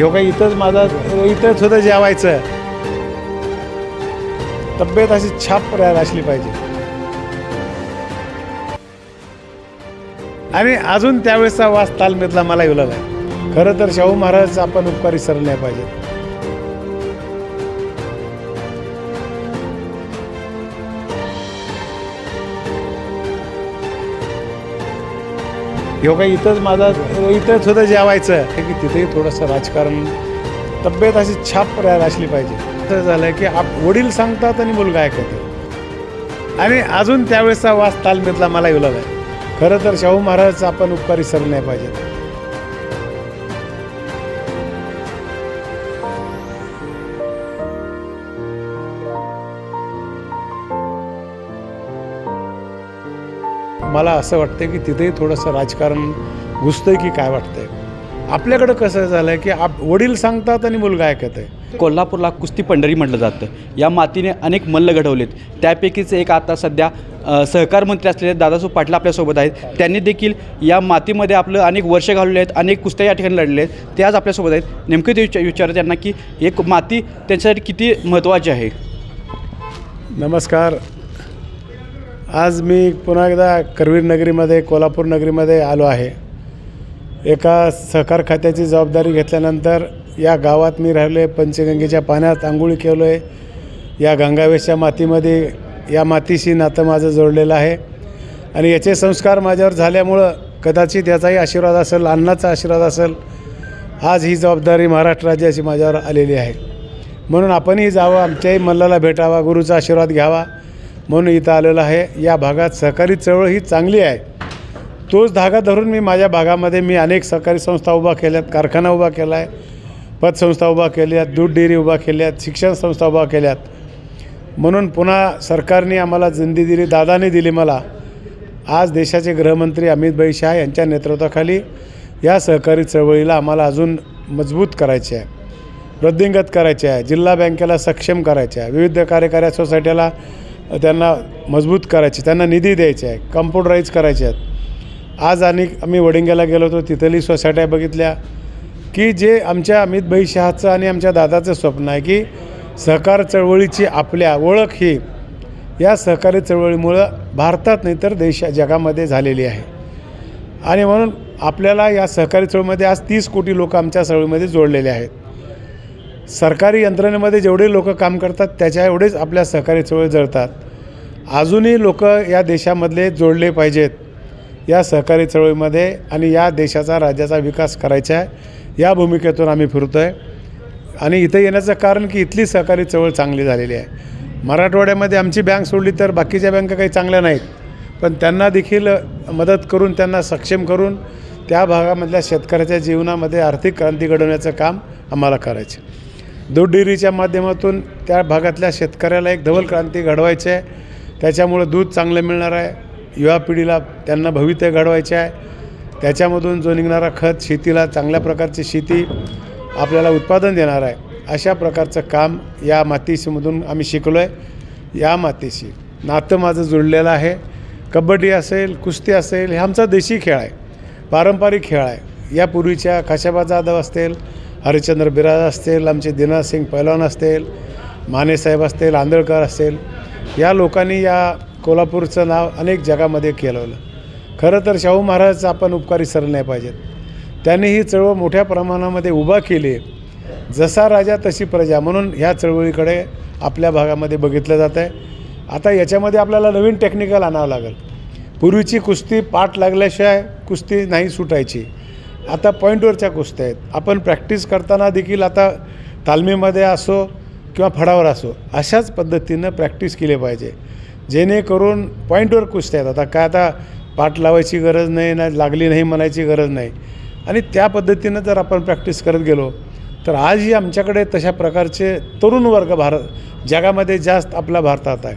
ह्यो काही इथंच माझा इथंच सुद्धा जेवायचं. तब्येत अशी छाप राहायला असली पाहिजे. आणि अजून त्यावेळेसचा वास तालमेतला मला येऊ लागला खरं तर शाहू महाराज आपण उपकारी सरले नाही हो ह्यो काही इथंच माझा इथंच सुद्धा जेवायचं की तिथेही थोडंसं राजकारण तब्येत अशी छाप राहायला असली पाहिजे. असं झालं की आप वडील सांगतात आणि मुलगा ऐकतो. आणि अजून त्यावेळेसचा वास तालमीतला मला येऊ लागला. खरं तर शाहू महाराज आपण उपकारी सर नाही पाहिजे मला असं वाटतं की तिथेही थोडंसं राजकारण घुसतंय की काय वाटतंय? आपल्याकडं कसं झालं की आप वडील सांगतात आणि मुलगा ऐकत आहे कोल्हापूरला कुस्ती पंढरी म्हटलं जातं. या मातीने अनेक मल्ल घडवलेत. त्यापैकीच एक आता सध्या सहकार मंत्री असलेले दादासाहेब पाटील आपल्यासोबत आहेत. त्यांनी देखील या मातीमध्ये आपलं अनेक वर्ष घालवले आहेत अनेक कुस्त्या या ठिकाणी लढले आहेत ते आज आपल्यासोबत आहेत. नेमकं ते विचार विचारत त्यांना की एक माती त्यांच्यासाठी किती महत्त्वाची आहे? नमस्कार. आज मी पुन्हा एकदा करवीर नगरीमध्ये कोल्हापूर नगरीमध्ये आलो आहे. एका सहकार खात्याची जबाबदारी घेतल्यानंतर या गावात मी राहिले पंचगंगेच्या पाण्यात आंघोळी केलो आहे या गंगावेशच्या मातीमध्ये या मातीशी नातं माझं जोडलेलं आहे. आणि याचे संस्कार माझ्यावर झाल्यामुळं कदाचित याचाही आशीर्वाद असेल अन्नाचा आशीर्वाद असेल आज ही जबाबदारी महाराष्ट्र राज्याची माझ्यावर आलेली आहे. म्हणून आपणही जावं आमच्याही मल्लाला भेटावा गुरुचा आशीर्वाद घ्यावा. म्हणून इथं आलेलं आहे. या भागात सहकारी चळवळ ही चांगली आहे. तोच धागा धरून मी माझ्या भागामध्ये मी अनेक सहकारी संस्था उभा केल्यात कारखाना उभा केला आहे पतसंस्था उभा केल्यात दूध डेअरी उभा केल्यात शिक्षण संस्था उभा केल्यात. म्हणून पुन्हा सरकारने आम्हाला जिंदी दिली दादाने दिली मला. आज देशाचे गृहमंत्री अमित भाई शहा यांच्या नेतृत्वाखाली या सहकारी चळवळीला आम्हाला अजून मजबूत करायचे आहे. वृद्धिंगत करायचे आहे. जिल्हा बँकेला सक्षम करायचे आहे. विविध कार्यकारी सोसायटीला त्यांना मजबूत करायचे त्यांना निधी द्यायचे आहे कम्प्युटराईज करायचे आहेत. आज आणि आम्ही वडिंग्याला गेलो होतो तिथली सोसायट्या बघितल्या की जे आमच्या अमित भाई शहाचं आणि आमच्या दादाचं स्वप्न आहे की सहकार चळवळीची आपल्या ओळख ही या सहकारी चळवळीमुळं भारतात नाही तर देशा जगामध्ये झालेली आहे. आणि म्हणून आपल्याला या सहकारी चळवळीमध्ये आज तीस कोटी लोक आमच्या चळवळीमध्ये जोडलेले आहेत. सरकारी यंत्रणेमध्ये जेवढे लोक काम करतात त्याच्या एवढेच आपल्या सहकारी चळवळी जळतात. अजूनही लोक या देशामधले जोडले पाहिजेत. या सहकारी चळवळीमध्ये आणि या देशाचा राज्याचा विकास करायचा आहे या भूमिकेतून आम्ही फिरतो आहे आणि इथं येण्याचं कारण की इथली सहकारी चळवळ चांगली झालेली आहे. मराठवाड्यामध्ये आमची बँक सोडली तर बाकीच्या बँका काही चांगल्या नाहीत. पण त्यांना देखील मदत करून त्यांना सक्षम करून त्या भागामधल्या शेतकऱ्याच्या जीवनामध्ये आर्थिक क्रांती घडवण्याचं काम आम्हाला करायचं दूध डेअरीच्या माध्यमातून त्या भागातल्या शेतकऱ्याला एक धवल क्रांती घडवायची आहे. त्याच्यामुळं दूध चांगलं मिळणार आहे. युवा पिढीला त्यांना भवितव्य घडवायचे आहे. त्याच्यामधून जो निघणारा खत शेतीला चांगल्या प्रकारची शेती आपल्याला उत्पादन देणार आहे अशा प्रकारचं काम या मातीशीमधून आम्ही शिकलो आहे या मातीशी नातं माझं जुळलेलं आहे. कबड्डी असेल कुस्ती असेल हे आमचा देशी खेळ आहे. पारंपरिक खेळ आहे. यापूर्वीच्या खाशाबा जाधव असतील हरिश्चंद्र बिराज असतील आमचे दिना सिंग पैलवान असतील मानेसाहेब असतील आंधळकर असतील या लोकांनी या कोल्हापूरचं नाव अनेक जगामध्ये केलवलं. खरं तर शाहू महाराज आपण उपकारी सर नाही पाहिजेत. त्यांनी ही चळवळ मोठ्या प्रमाणामध्ये उभा केली जसा राजा तशी प्रजा म्हणून ह्या चळवळीकडे आपल्या भागामध्ये बघितलं जात आहे. आता याच्यामध्ये आपल्याला नवीन टेक्निकल आणावं लागेल. पूर्वीची कुस्ती पाठ लागल्याशिवाय कुस्ती नाही सुटायची. आता पॉईंटवरच्या कुस्त्या आहेत. आपण प्रॅक्टिस करताना देखील आता तालमीमध्ये असो किंवा फडावर असो अशाच पद्धतीनं प्रॅक्टिस केली पाहिजे. जेणेकरून पॉईंटवर कुस्त्या आहेत. आता काय आता पाठ लावायची गरज नाही ना लागली नाही म्हणायची गरज नाही. आणि त्या पद्धतीनं जर आपण प्रॅक्टिस करत गेलो तर आजही आमच्याकडे तशा प्रकारचे तरुण वर्ग भारत जगामध्ये जास्त आपला भारतात आहे.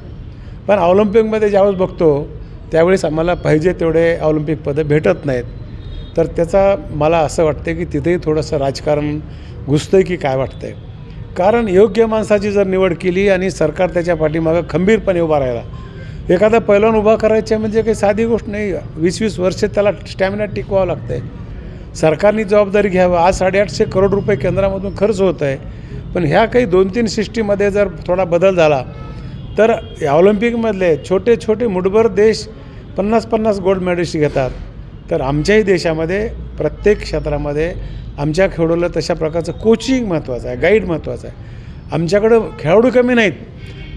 पण ऑलिम्पिकमध्ये ज्यावेळेस बघतो त्यावेळेस आम्हाला पाहिजे तेवढे ऑलिम्पिक पदं भेटत नाहीत. तर त्याचा मला असं वाटतं की तिथेही थोडंसं राजकारण घुसतं आहे की काय वाटतं आहे कारण योग्य माणसाची जर निवड केली आणि सरकार त्याच्या पाठीमागं खंबीरपणे उभा राहिला एखादा पैलवान उभा करायचा म्हणजे काही साधी गोष्ट नाही. वीस वीस वर्ष त्याला स्टॅमिना टिकवावं लागतं आहे सरकारने जबाबदारी घ्यावं. आज साडेआठशे करोड रुपये केंद्रामधून खर्च होत आहे पण ह्या काही दोन तीन सिस्टीममध्ये जर थोडा बदल झाला तर या ऑलिम्पिकमधले छोटे छोटे मुठभर देश पन्नास पन्नास गोल्ड मेडल्स घेतात. तर आमच्याही देशामध्ये प्रत्येक क्षेत्रामध्ये आमच्या खेळाडूला तशा प्रकारचं कोचिंग महत्त्वाचं आहे गाईड महत्त्वाचं आहे. आमच्याकडं खेळाडू कमी नाहीत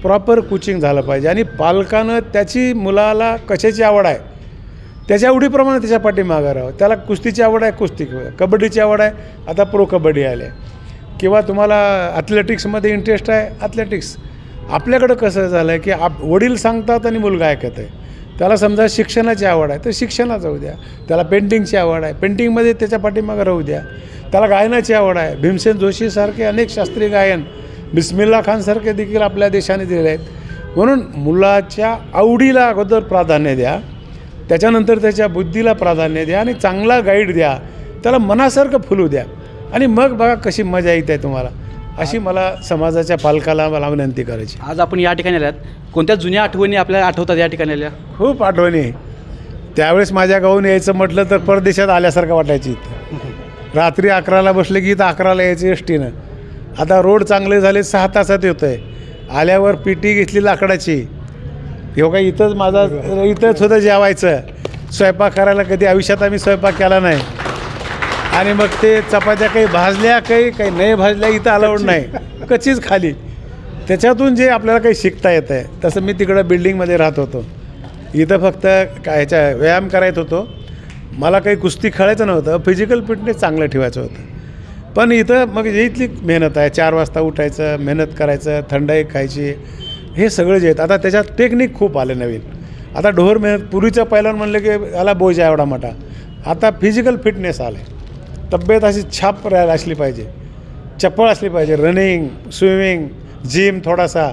प्रॉपर कोचिंग झालं पाहिजे. आणि पालकानं त्याची मुलाला कशाची आवड आहे? त्याच्या आवडीप्रमाणे त्याच्या पाठीमागं राहावं. त्याला कुस्तीची आवड आहे कुस्ती कबड्डीची आवड आहे. आता प्रो कबड्डी आले. किंवा तुम्हाला ॲथलेटिक्समध्ये इंटरेस्ट आहे ॲथलेटिक्स आपल्याकडं कसं झालं आहे की आप वडील सांगतात आणि मुलगा ऐकत आहे त्याला समजा शिक्षणाची आवड आहे तर शिक्षणात जाऊ द्या. त्याला पेंटिंगची आवड आहे. पेंटिंगमध्ये त्याच्या पाठीमागं राहू द्या. त्याला गायनाची आवड आहे. भीमसेन जोशीसारखे अनेक शास्त्रीय गायन बिस्मिल्ला खानसारखे देखील आपल्या देशाने दिले आहेत. म्हणून मुलाच्या आवडीला अगोदर प्राधान्य द्या. त्याच्यानंतर त्याच्या बुद्धीला प्राधान्य द्या आणि चांगला गाईड द्या. त्याला मनासारखं फुलू द्या. आणि मग बघा कशी मजा येते तुम्हाला. अशी मला समाजाच्या पालकाला मला विनंती करायची. आज आपण या ठिकाणी आल्यात. कोणत्या जुन्या आठवणी आपल्याला आठवतात या ठिकाणी आल्या? खूप आठवणी. त्यावेळेस माझ्या गावून यायचं म्हटलं तर परदेशात आल्यासारखं वाटायची. इथं रात्री अकराला बसले की इथं अकराला यायचं एस टीनं आता रोड चांगले झाले सहा तासात येतं आहे आल्यावर पिटी घेतली लाकडाची. हे काय इथंच माझा इथंच होतं जेवायचं. स्वयंपाक करायला कधी आयुष्यात आम्ही स्वयंपाक केला नाही. आणि मग ते चपात्या काही भाजल्या काही काही नाही भाजल्या इथं अलाउड नाही. कच्चीच खाली. त्याच्यातून जे आपल्याला काही शिकता येतं आहे तसं मी तिकडं बिल्डिंगमध्ये राहत होतो. इथं फक्त काय ह्याच्या व्यायाम करायत होतो. मला काही कुस्ती खेळायचं नव्हतं फिजिकल फिटनेस चांगलं ठेवायचं होतं. पण इथं मग जे इथली मेहनत आहे चार वाजता उठायचं मेहनत करायचं थंडाई खायची हे सगळं जे आहेत आता त्याच्यात टेक्निक खूप आले नवीन. आता ढोर मेहनत पूर्वीच्या पहिल्यावर म्हणलं की याला बोज आहे एवढा मोठा. आता फिजिकल फिटनेस आलं आहे तब्येत अशी छाप राहायला असली पाहिजे. चप्पळ असली पाहिजे. रनिंग स्विमिंग जिम थोडासा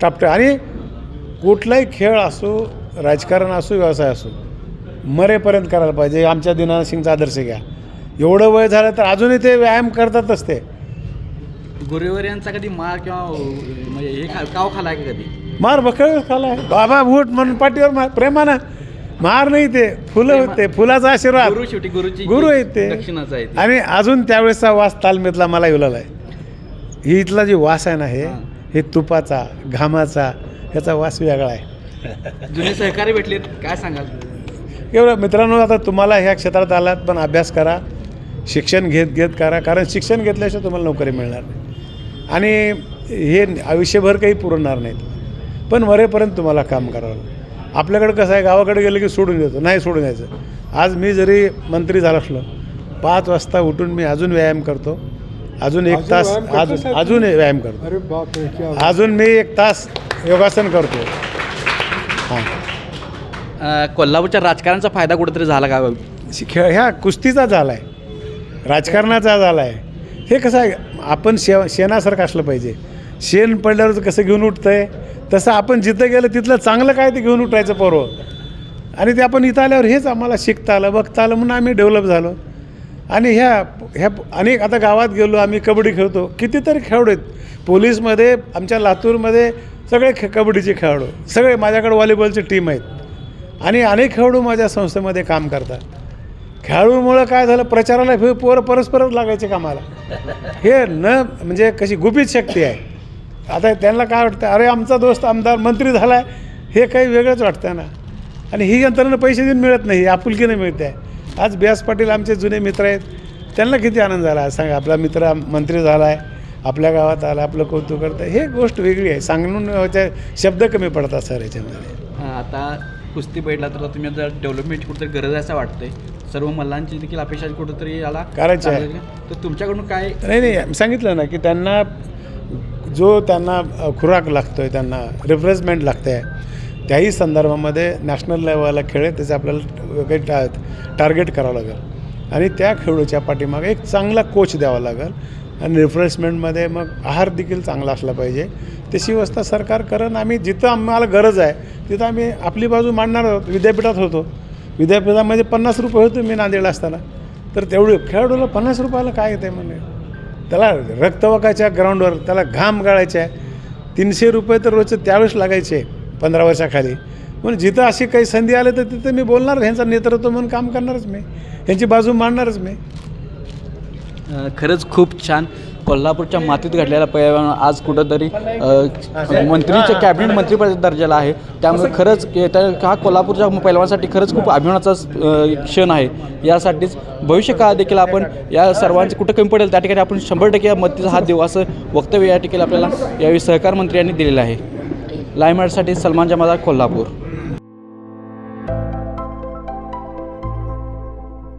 टापटे आणि कुठलाही खेळ असो राजकारण असो व्यवसाय असो मरेपर्यंत करायला पाहिजे. आमच्या दिनानाथ सिंगचा आदर्श घ्या. एवढं वय झालं तर अजूनही ते व्यायाम करतातच ते. गुरुवर यांचा कधी मार किंवा म्हणजे हे खा काव खाला का कधी? मार बकळ खालाय बाबा उठ म्हणून पाठीवर मार. प्रेमानं मार नाही ते. फुलं होते. फुलाचा आशीर्वाद. गुरु शेवटी गुरुची गुरु आहेत ते दक्षिणाचा आहे ते. आणि अजून त्यावेळेसचा वास तालमीतला मला येऊ लागला आहे. ही इथला जी वास आहे ना हे हां. तुपाचा घामाचा ह्याचा वास वेगळा आहे. जुने सहकारी भेटलेत. काय सांगाल? एवढं मित्रांनो आता तुम्हाला ह्या क्षेत्रात आलात पण अभ्यास करा. शिक्षण घेत घेत करा. कारण शिक्षण घेतल्याशिवाय तुम्हाला नोकरी मिळणार नाही. आणि हे आयुष्यभर काही पुरवणार नाहीत. पण मरेपर्यंत तुम्हाला काम करावं लागेल. आपल्याकडं कसं आहे गावाकडे गेलं की सोडून देतो नाही सोडून द्यायचं. आज मी जरी मंत्री झाला असलो पाच वाजता उठून मी अजून व्यायाम करतो अजून एक तास अजून? अजून व्यायाम करतो. अरे बाप रे क्या अजून मी एक तास योगासन करतो. हां. कोल्हापूरच्या राजकारणाचा फायदा कुठेतरी झाला का? खेळ ह्या कुस्तीचा झाला आहे राजकारणाचा झाला आहे हे कसं आहे आपण शे शेणासारखं असलं पाहिजे. शेण पडल्यावर कसं घेऊन उठतंय? तसं आपण जिथं गेलं तिथलं चांगलं काय ते घेऊन उठायचं पोरं. आणि ते आपण इथं आल्यावर हेच आम्हाला शिकता आलं बघता आलं म्हणून आम्ही डेव्हलप झालो. आणि ह्या ह्या अनेक आता गावात गेलो आम्ही कबड्डी खेळतो. कितीतरी खेळाडू आहेत. पोलीसमध्ये आमच्या लातूरमध्ये सगळे खे कबड्डीचे खेळाडू. सगळे माझ्याकडे व्हॉलीबॉलची टीम आहेत. आणि अनेक खेळाडू माझ्या संस्थेमध्ये काम करतात. खेळाडूमुळं काय झालं प्रचाराला हे पोरं परस्परच लागायचे कामाला. हे न म्हणजे कशी गुपित शक्ती आहे. आता त्यांना काय वाटतं अरे आमचा दोस्त आमदार मंत्री झाला आहे हे काही वेगळंच वाटतं ना. आणि ही यंत्रणा पैसे देऊन मिळत नाही आपुलकीने मिळते आहे आज बियास पाटील आमचे जुने मित्र आहेत. त्यांना किती आनंद झाला? सांगा. आपला मित्र मंत्री झाला आहे आपल्या गावात आला आपलं कौतुक करतं हे गोष्ट वेगळी आहे. सांगून शब्द कमी पडतात सर याच्यामध्ये. आता कुस्ती बैठला तर तुम्ही आता डेव्हलपमेंट कुठेतरी गरज आहे असं वाटतंय. सर्व मल्लांची देखील अपेक्षा कुठेतरी याला करायची आहे. तर तुमच्याकडून काय नाही नाही. सांगितलं ना की त्यांना जो त्यांना खुराक लागतो आहे त्यांना रिफ्रेशमेंट लागते आहे त्याही संदर्भामध्ये नॅशनल लेवलला खेळ आहे त्याचं आपल्याला काही टा टार्गेट करावं लागेल. आणि त्या खेळूच्या पाठीमागे एक चांगला कोच द्यावा लागेल. आणि रिफ्रेशमेंटमध्ये मग आहार देखील चांगला असला पाहिजे. तशी व्यवस्था सरकार करण आम्ही जिथं आम्हाला गरज आहे तिथं आम्ही आपली बाजू मांडणार आहोत विद्यापीठात होतो. विद्यापीठामध्ये पन्नास रुपये होतो मी नांदेडला असताना. तर तेवढे खेळाडूला पन्नास रुपयाला काय येते म्हणजे त्याला रक्तवकाच्या ग्राउंडवर त्याला घाम गाळायचे. आहे तीनशे रुपये तर रोजचे त्यावेळेस लागायचे पंधरा वर्षाखाली. म्हणून जिथं अशी काही संधी आली तर तिथं मी बोलणार ह्यांचं नेतृत्व म्हणून काम करणारच मी. ह्यांची बाजू मांडणारच मी. खरंच खूप छान. कोल्हापूरच्या मातीत घडलेला पर्यावरण आज कुठंतरी मंत्रीच्या कॅबिनेट मंत्रीपद दर्जाला आहे. त्यामुळे खरंच हा कोल्हापूरच्या पैलवानासाठी खरंच खूप अभिमानाचा क्षण आहे. यासाठीच भविष्य काळ देखील आपण या सर्वांचे कुठं कमी पडेल त्या ठिकाणी आपण शंभर टक्के या मतीचा हात देऊ असं वक्तव्य या ठिकाणी आपल्याला यावेळी सहकार मंत्री यांनी दिलेलं आहे. लाईमार्टसाठी सलमान जमादार कोल्हापूर.